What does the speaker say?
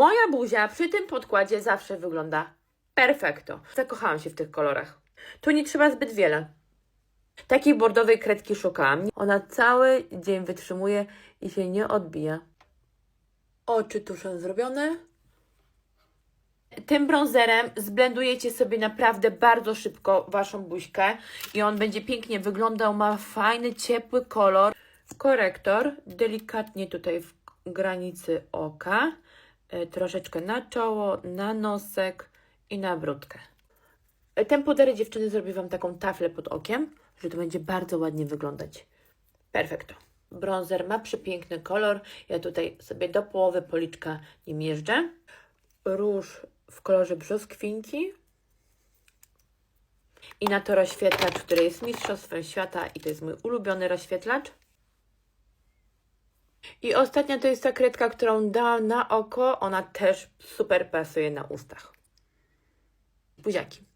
Moja buzia przy tym podkładzie zawsze wygląda perfekto. Zakochałam się w tych kolorach. Tu nie trzeba zbyt wiele. Takiej bordowej kredki szukałam. Ona cały dzień wytrzymuje i się nie odbija. Oczy tuszem zrobione. Tym bronzerem zblendujecie sobie naprawdę bardzo szybko waszą buźkę i on będzie pięknie wyglądał. Ma fajny, ciepły kolor. Korektor delikatnie tutaj w granicy oka. E, Troszeczkę na czoło, na nosek i na brudkę. E, Ten puder dziewczyny zrobi Wam taką taflę pod okiem, że to będzie bardzo ładnie wyglądać. Perfekto. Bronzer ma przepiękny kolor. Ja tutaj sobie do połowy policzka nim jeżdżę. Róż w kolorze brzoskwinki. I na to rozświetlacz, który jest mistrzostwem świata i to jest mój ulubiony rozświetlacz. I ostatnia to jest ta kredka, którą dałam na oko. Ona też super pasuje na ustach. Buziaki.